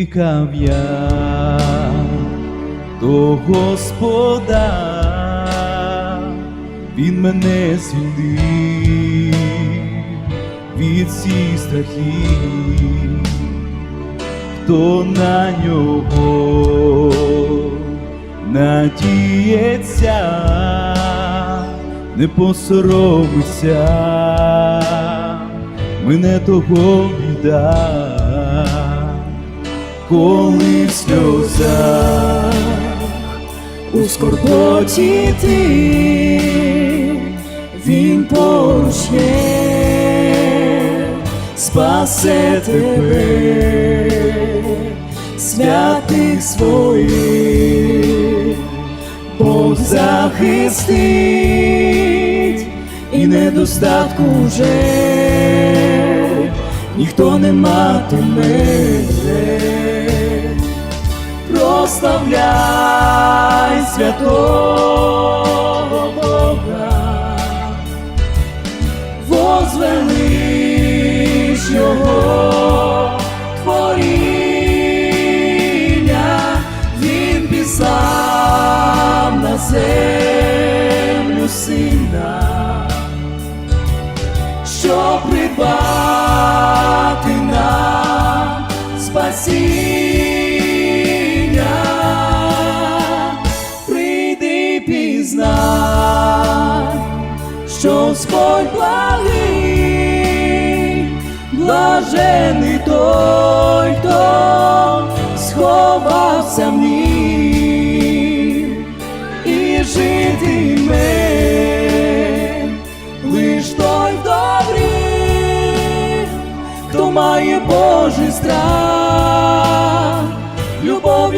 покликав я до Господа, Він мене звільнив від всіх страхів, хто на нього надіється, не посоромиться, мене того біда, коли в сльозах у скорботі ти, він поруч є, спасе тебе, святих своїх, Бог захистить і недостатку вже. Ніхто не матиме прославляй святого Бога, возвелич Його творіння, Він писав на землю сина, щоб придбати що Господь благий, блажений той, хто сховався в ній і житиме лиш той добрий, хто має Божий страх, любов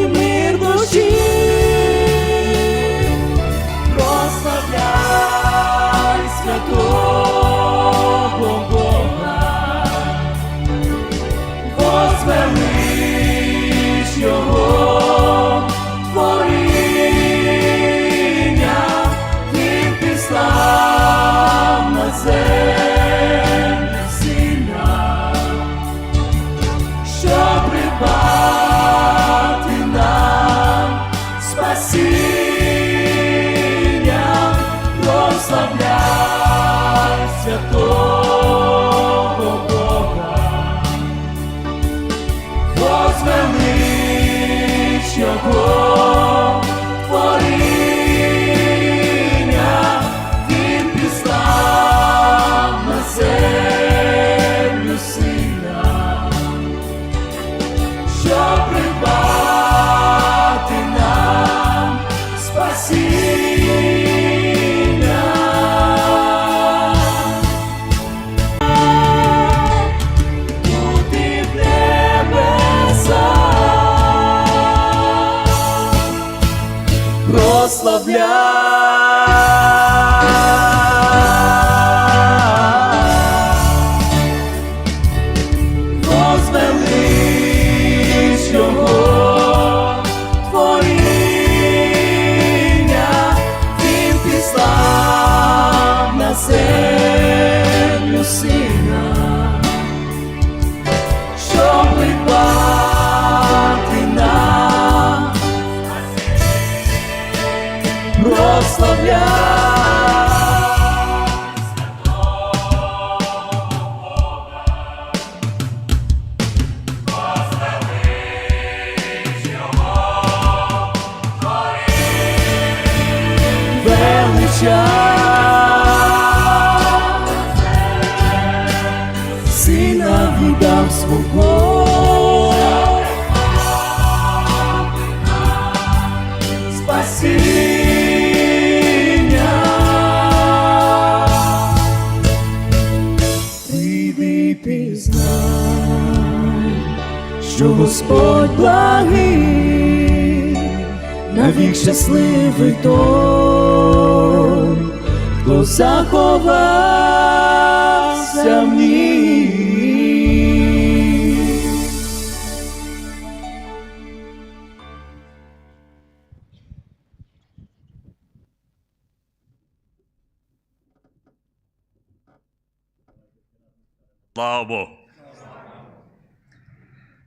Слава Богу.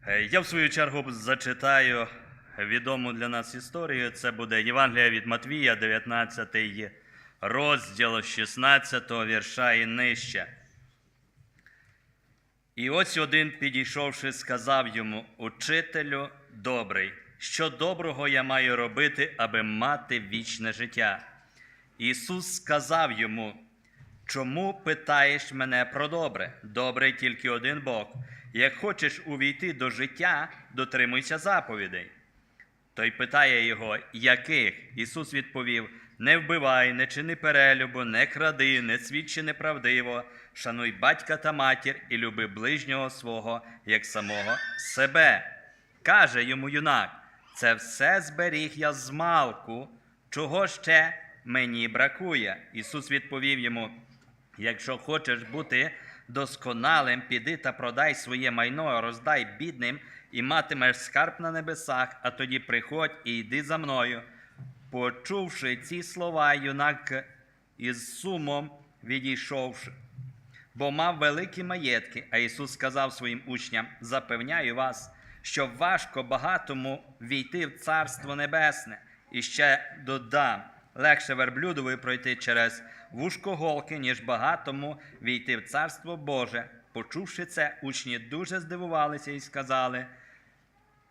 Е, Я в свою чергу зачитаю відому для нас історію. Це буде Євангелія від Матвія, 19 розділ 16 вірша і нижче. І ось один, підійшовши, сказав йому: Учителю добрий, що доброго я маю робити, аби мати вічне життя. Ісус сказав йому: Чому питаєш мене про добре? Добрий тільки один Бог. Як хочеш увійти до життя, дотримуйся заповідей. Той питає його, яких? Ісус відповів: Не вбивай, не чини перелюбу, не кради, не свідчи неправдиво, шануй батька та матір і люби ближнього свого, як самого себе. Каже йому юнак: це все зберіг я з малку, чого ще мені бракує. Ісус відповів йому: Якщо хочеш бути досконалим, піди та продай своє майно, роздай бідним і матимеш скарб на небесах, а тоді приходь і йди за мною. Почувши ці слова, юнак із сумом відійшовши, бо мав великі маєтки. А Ісус сказав своїм учням: Запевняю вас, що важко багатому війти в Царство Небесне. І ще додам, легше верблюдові пройти через вушко голки, ніж багатому війти в Царство Боже. Почувши це, учні дуже здивувалися і сказали: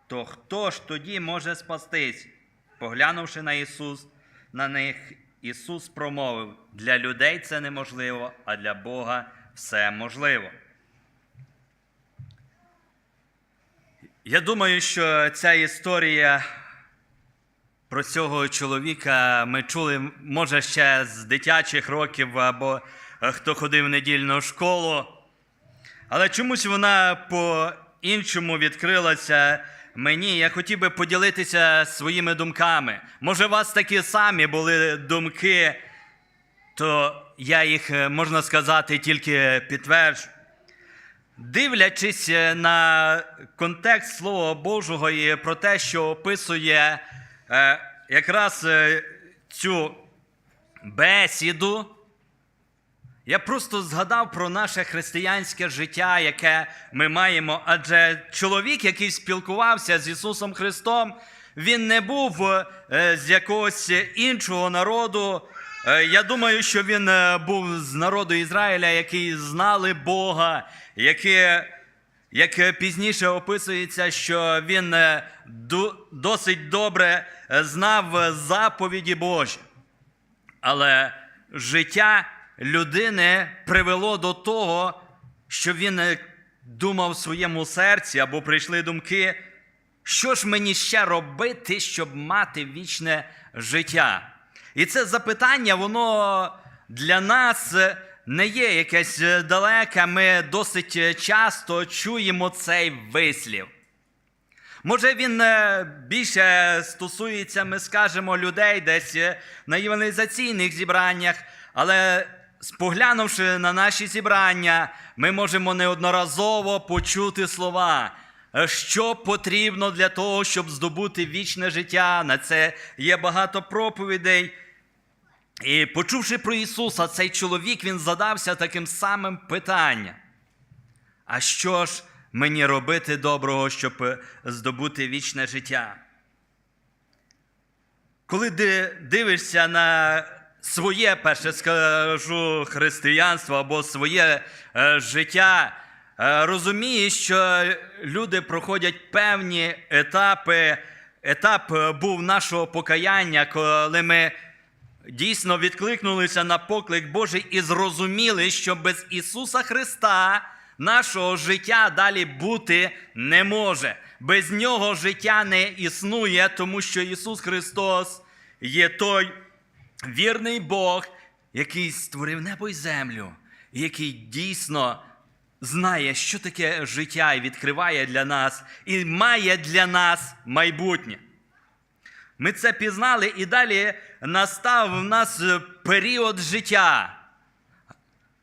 то хто ж тоді може спастись? Поглянувши на Ісус, на них, Ісус промовив: для людей це неможливо, а для Бога все можливо. Я думаю, що ця історія про цього чоловіка ми чули, може, ще з дитячих років або е, хто ходив в недільну школу. Але чомусь вона по-іншому відкрилася мені. Я хотів би поділитися своїми думками. Може, у вас такі самі були думки, то я їх, е, можна сказати, тільки підтверджу. Дивлячись е, на контекст Слова Божого і про те, що описує якраз е, цю бесіду, я просто згадав про наше християнське життя, яке ми маємо. Адже чоловік, який спілкувався з Ісусом Христом, він не був е, з якогось іншого народу. Е, Я думаю, що він е, був з народу Ізраїля, які знали Бога, які, як пізніше описується, що він е, досить добре е, знав заповіді Божі. Але життя людини привело до того, що він е, думав в своєму серці або прийшли думки, що ж мені ще робити, щоб мати вічне життя? І це запитання, воно для нас е, не є якесь е, далеке. Ми досить е, часто чуємо цей вислів. Може, він е, більше стосується, ми скажемо, людей десь на євангелізаційних зібраннях, але споглянувши на наші зібрання, ми можемо неодноразово почути слова. Що потрібно для того, щоб здобути вічне життя? На це є багато проповідей. І почувши про Ісуса, цей чоловік він задався таким самим питанням. А що ж мені робити доброго, щоб е, здобути вічне життя? Коли ди- дивишся на своє, перше скажу, християнство або своє е, життя, е, розумієш, що люди проходять певні етапи. Етап був нашого покаяння, коли ми дійсно відкликнулися на поклик Божий і зрозуміли, що без Ісуса Христа нашого життя далі бути не може. Без нього життя не існує, тому що Ісус Христос є той вірний Бог, який створив небо й землю, який дійсно знає, що таке життя, і відкриває для нас, і має для нас майбутнє. Ми це пізнали, і далі настав в нас е, період життя,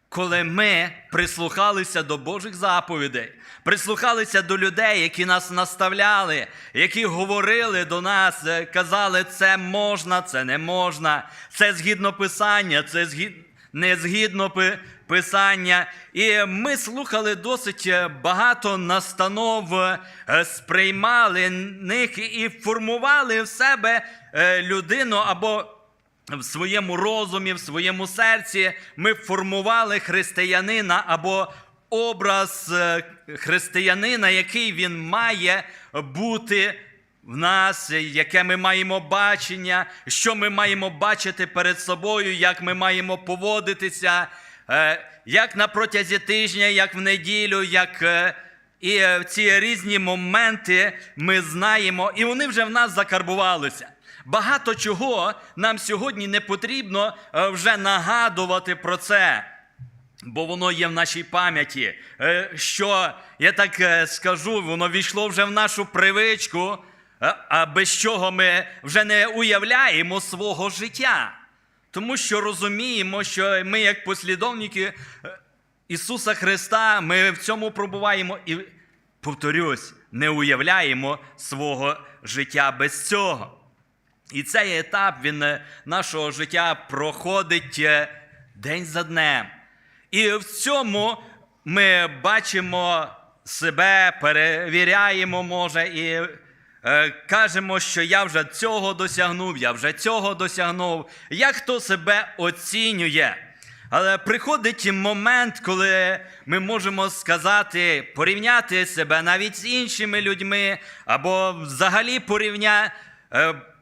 коли ми прислухалися до Божих заповідей, прислухалися до людей, які нас наставляли, які говорили до нас, е, казали, це можна, це не можна, це згідно Писання, це згід... не згідно писання. І ми слухали досить е, багато настанов, е, сприймали них і формували в себе е, людину або в своєму розумі, в своєму серці ми формували християнина або образ християнина, який він має бути в нас, яке ми маємо бачення, що ми маємо бачити перед собою, як ми маємо поводитися, е, як на протязі тижня, як в неділю, як. е, і е, ці різні моменти ми знаємо, і вони вже в нас закарбувалися. Багато чого нам сьогодні не потрібно вже нагадувати про це, бо воно є в нашій пам'яті. Що я так скажу, воно війшло вже в нашу привичку, а без чого ми вже не уявляємо свого життя. Тому що розуміємо, що ми, як послідовники е, Ісуса Христа, ми в цьому пробуваємо і, повторюсь, не уявляємо свого життя без цього. І цей етап він е, нашого життя проходить е, день за днем. І в цьому ми бачимо себе, перевіряємо, може, і кажемо, що я вже цього досягнув, я вже цього досягнув. Як хто себе оцінює? Але приходить момент, коли ми можемо сказати, порівняти себе навіть з іншими людьми, або взагалі порівняти.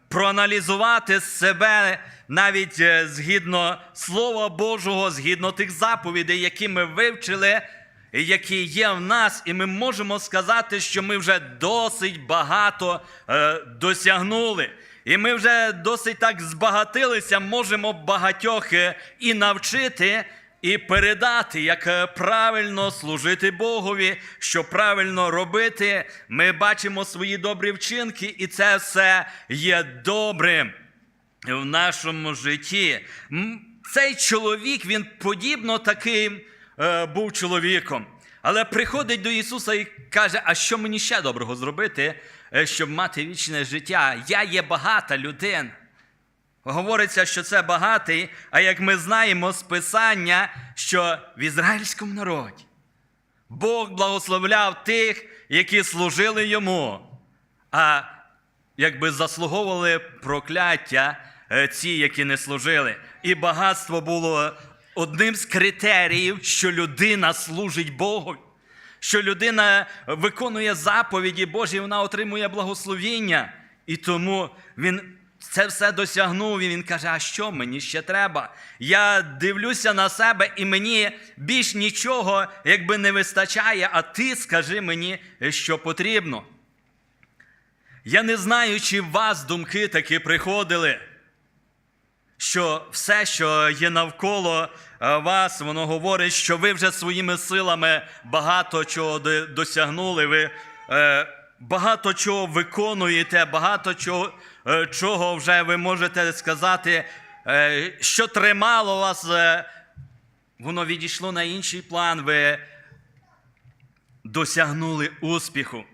Проаналізувати себе навіть е, згідно Слова Божого, згідно тих заповідей, які ми вивчили, які є в нас, і ми можемо сказати, що ми вже досить багато е, досягнули. І ми вже досить так збагатилися, можемо багатьох е, і навчити, і передати, як е, правильно служити Богові, що правильно робити. Ми бачимо свої добрі вчинки, і це все є добрим в нашому житті. Цей чоловік, він подібно таким був чоловіком. Але приходить до Ісуса і каже: А що мені ще доброго зробити, е, щоб мати вічне життя? Я є багата людина. Говориться, що це багатий, а як ми знаємо з Писання, що в ізраїльському народі Бог благословляв тих, які служили йому, а якби заслуговували прокляття е, ці, які не служили. І багатство було одним з критеріїв, що людина служить Богу. Що людина виконує заповіді Божі, вона отримує благословіння. І тому він це все досягнув, і він каже: А що мені ще треба? Я дивлюся на себе, і мені більш нічого якби не вистачає, а ти скажи мені, що потрібно. Я не знаю, чи в вас думки такі приходили, що все, що є навколо вас, воно говорить, що ви вже своїми силами багато чого досягнули, ви е, багато чого виконуєте, багато чого, е, чого вже ви можете сказати, е, що тримало вас, е, воно відійшло на інший план. Ви досягнули успіху.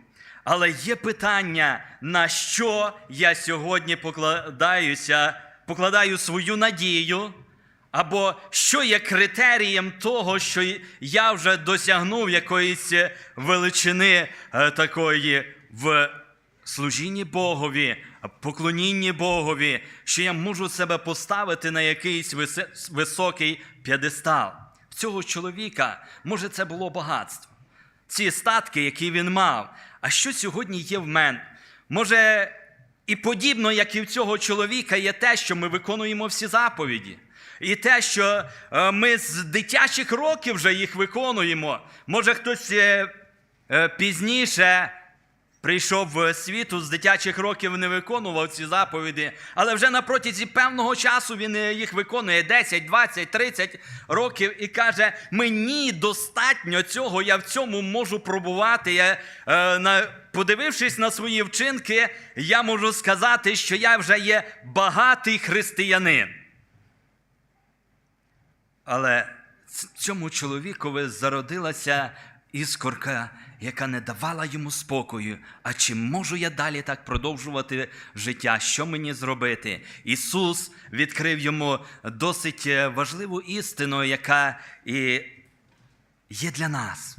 Але є питання, на що я сьогодні покладаюся, покладаю свою надію, або що є критерієм того, що я вже досягнув якоїсь величини е, такої в служінні Богові, поклонінні Богові, що я можу себе поставити на якийсь високий п'єдестал. В цього чоловіка, може, це було багатство ці статки, які він мав. А що сьогодні є в мене? Може, і подібно, як і в цього чоловіка, є те, що ми виконуємо всі заповіді. І те, що е, ми з дитячих років вже їх виконуємо. Може, хтось е, е, пізніше прийшов в світу з дитячих років не виконував ці заповіді, але вже на протязі певного часу він їх виконує 10, 20, 30 років і каже: мені достатньо цього, я в цьому можу пробувати. Я, на, подивившись на свої вчинки, я можу сказати, що я вже є багатий християнин. Але цьому чоловікові зародилася іскорка, яка не давала йому спокою. А чи можу я далі так продовжувати життя? Що мені зробити? Ісус відкрив йому досить е, важливу істину, яка і є для нас.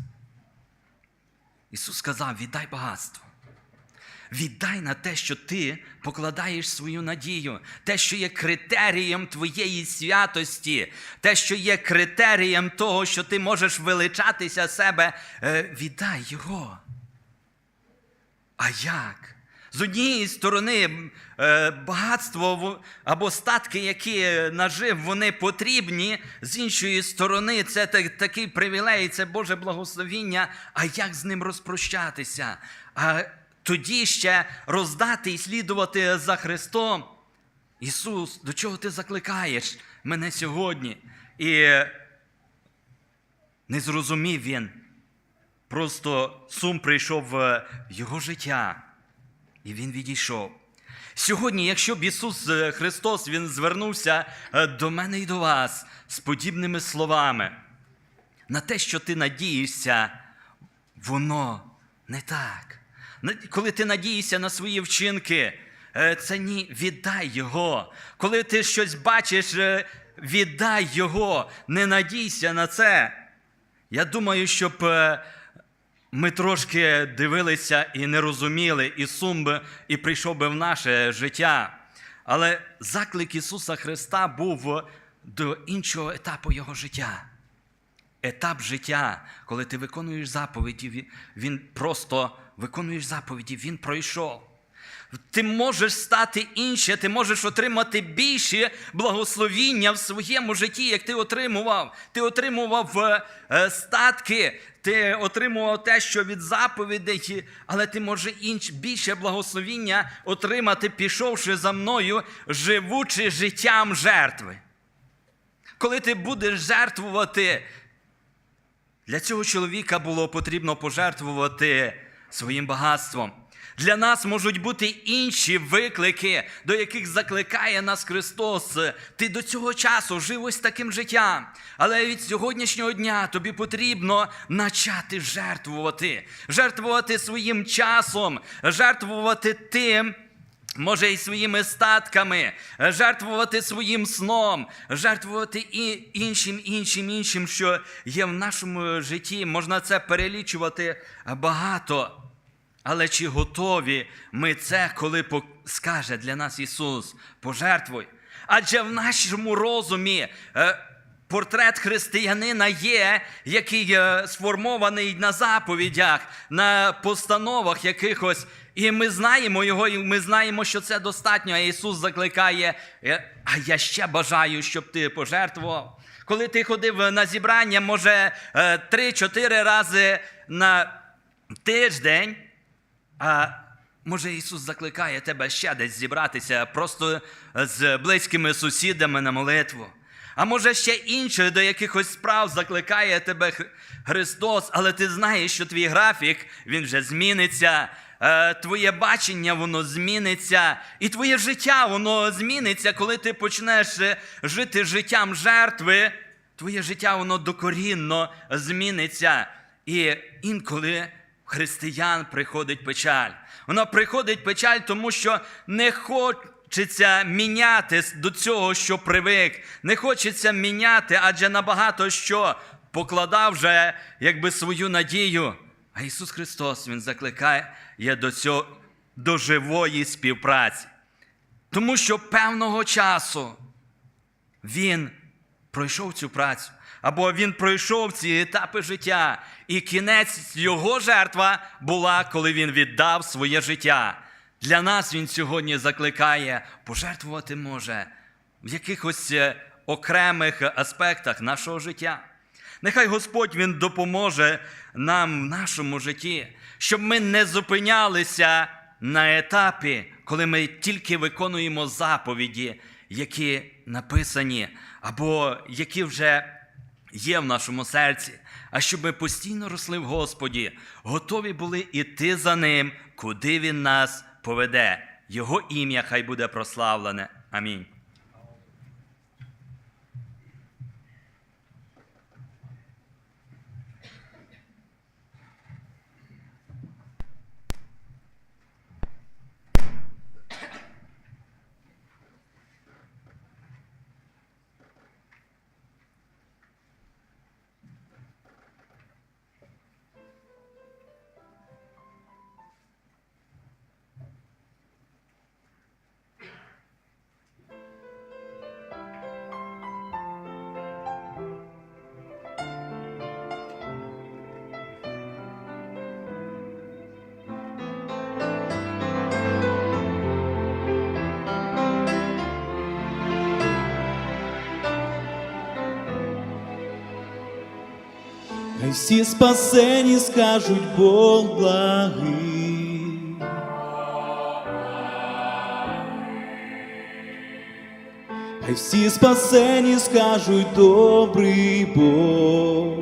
Ісус сказав: віддай багатство. Віддай на те, що ти покладаєш свою надію, те, що є критерієм твоєї святості, те, що є критерієм того, що ти можеш величатися себе, е, віддай його. А як? З однієї сторони, е, багатство або статки, які нажив, вони потрібні. З іншої сторони, це такий привілей, це Боже благословіння. А як з ним розпрощатися? А тоді ще роздати і слідувати за Христом. Ісус, до чого ти закликаєш мене сьогодні? І не зрозумів він. Просто сум прийшов в його життя, і він відійшов. Сьогодні, якщо б Ісус е, Христос Він звернувся е, до мене і до вас з подібними словами, на те, що ти надієшся, воно не так. Коли ти надієшся на свої вчинки, е, це ні, віддай його. Коли ти щось бачиш, е, віддай його, не надійся на це. Я думаю, щоб е, ми трошки дивилися і не розуміли, і сум би і прийшов би в наше життя. Але заклик Ісуса Христа був до іншого етапу Його життя. Етап життя, коли ти виконуєш заповіді, він просто виконуєш заповіді, він пройшов. Ти можеш стати інше, ти можеш отримати більше благословіння в своєму житті, як ти отримував. Ти отримував е, е, статки, ти отримував те, що від заповідей, але ти можеш інш, більше благословіння отримати, пішовши за мною, живучи життям жертви. Коли ти будеш жертвувати, для цього чоловіка було потрібно пожертвувати своїм багатством. Для нас можуть бути інші виклики, до яких закликає нас Христос. Ти до цього часу жив ось таким життям. Але від сьогоднішнього дня тобі потрібно начати жертвувати, жертвувати своїм часом, жертвувати тим. Може, і своїми статками, жертвувати своїм сном, жертвувати і іншим, іншим, іншим, що є в нашому житті. Можна це перелічувати багато. Але чи готові ми це, коли скаже для нас Ісус, пожертвуй? Адже в нашому розумі е, портрет християнина є, який е, сформований на заповідях, на постановах якихось. І ми знаємо його, і ми знаємо, що це достатньо. А Ісус закликає, е, а я ще бажаю, щоб ти пожертвував. Коли ти ходив на зібрання, може, е, три-чотири рази на тиждень. А може Ісус закликає тебе ще десь зібратися просто з близькими сусідами на молитву. А може ще інше до якихось справ закликає тебе Христос, але ти знаєш, що твій графік він вже зміниться, е, твоє бачення воно зміниться, і твоє життя воно зміниться, коли ти почнеш е, жити життям жертви, твоє життя воно докорінно зміниться. І інколи християн приходить печаль. Вона приходить печаль, тому що не хочеться міняти до цього, що привик. Не хочеться міняти, адже набагато що покладав вже якби свою надію. А Ісус Христос Він закликає до цього до живої співпраці. Тому що певного часу він пройшов цю працю, або він пройшов ці етапи життя, і кінець його жертва була, коли він віддав своє життя. Для нас він сьогодні закликає пожертвувати може в якихось е, окремих аспектах нашого життя. Нехай Господь Він допоможе нам в нашому житті, щоб ми не зупинялися на етапі, коли ми тільки виконуємо заповіді, які написані, або які вже є в нашому серці, а щоб ми постійно росли в Господі, готові були іти за Ним, куди Він нас поведе. Його ім'я хай буде прославлене. Амінь. всі спасені скажуть Бог благий. Хай всі спасені скажуть добрий Бог.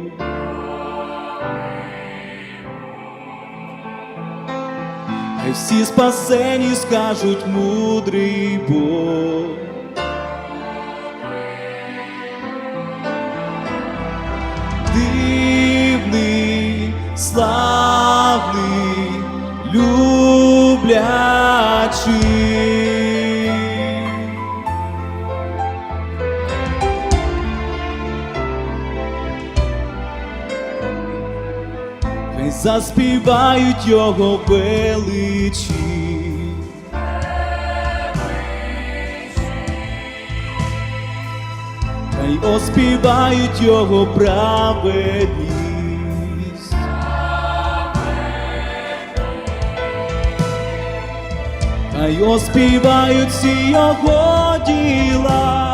Хай всі спасені скажуть мудрий Бог. Люблячий. Хай заспівають його величі. Хай оспівають його праведність. Хай оспівають всі його діла.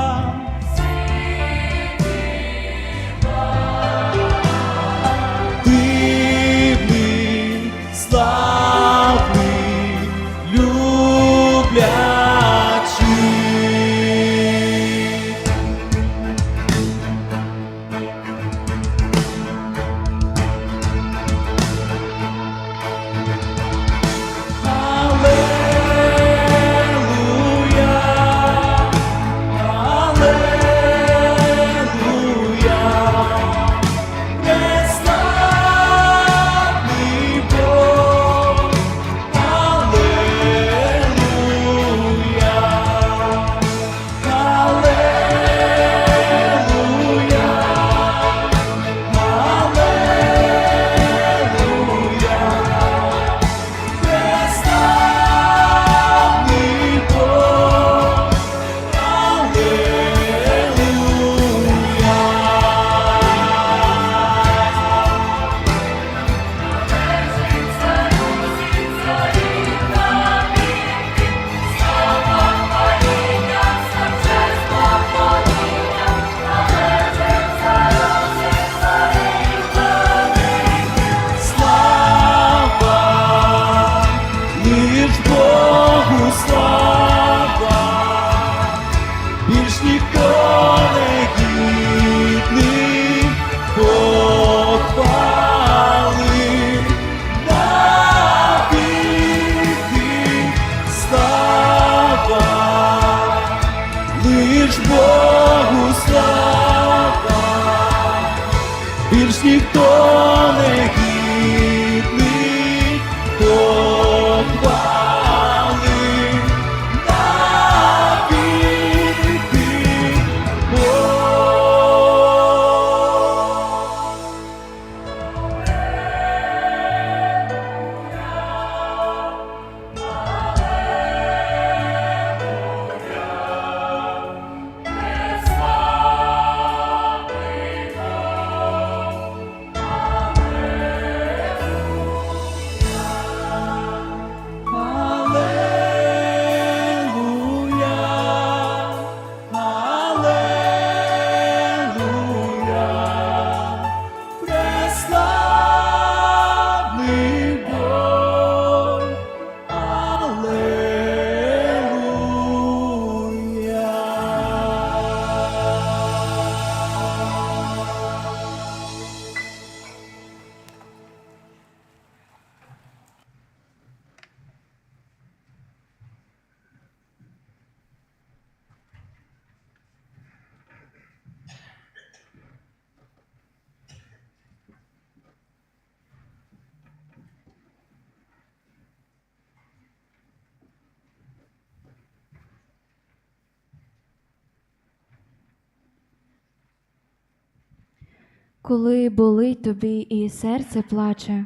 Коли болить тобі і серце плаче,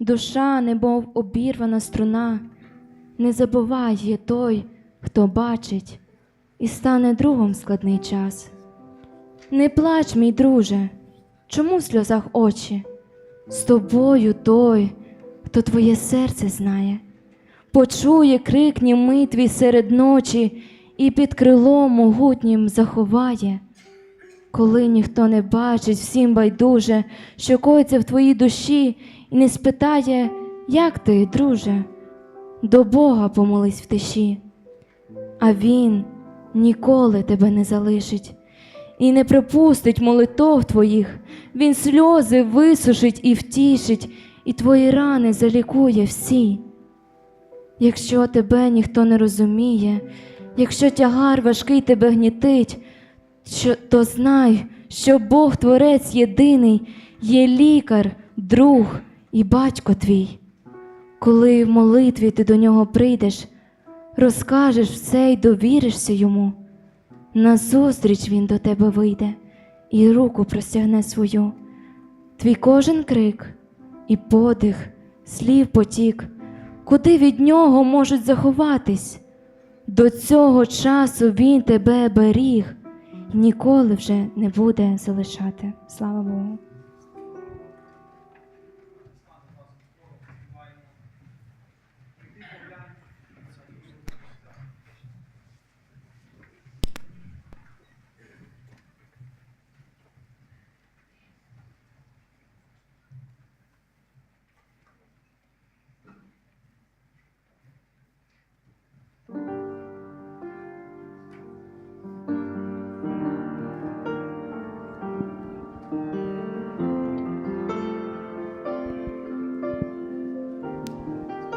душа, немов обірвана струна, не забувай є той, хто бачить, і стане другом складний час. Не плач, мій друже, чому в сльозах очі? З тобою той, хто твоє серце знає, почує крик німий твій серед ночі і під крилом могутнім заховає. Коли ніхто не бачить, всім байдуже, що коїться в твоїй душі, і не спитає, як ти, друже, до Бога помолись в тиші, а Він ніколи тебе не залишить і не припустить молитов твоїх, Він сльози висушить і втішить, і твої рани залікує всі. Якщо тебе ніхто не розуміє, якщо тягар важкий тебе гнітить, що, то знай, що Бог Творець єдиний є лікар, друг і батько твій. Коли в молитві ти до нього прийдеш, розкажеш все й довіришся йому. Назустріч він до тебе вийде і руку простягне свою. Твій кожен крик і подих, слів потік, куди від нього можуть заховатись? До цього часу він тебе беріг і ніколи вже не буде залишати. Слава Богу.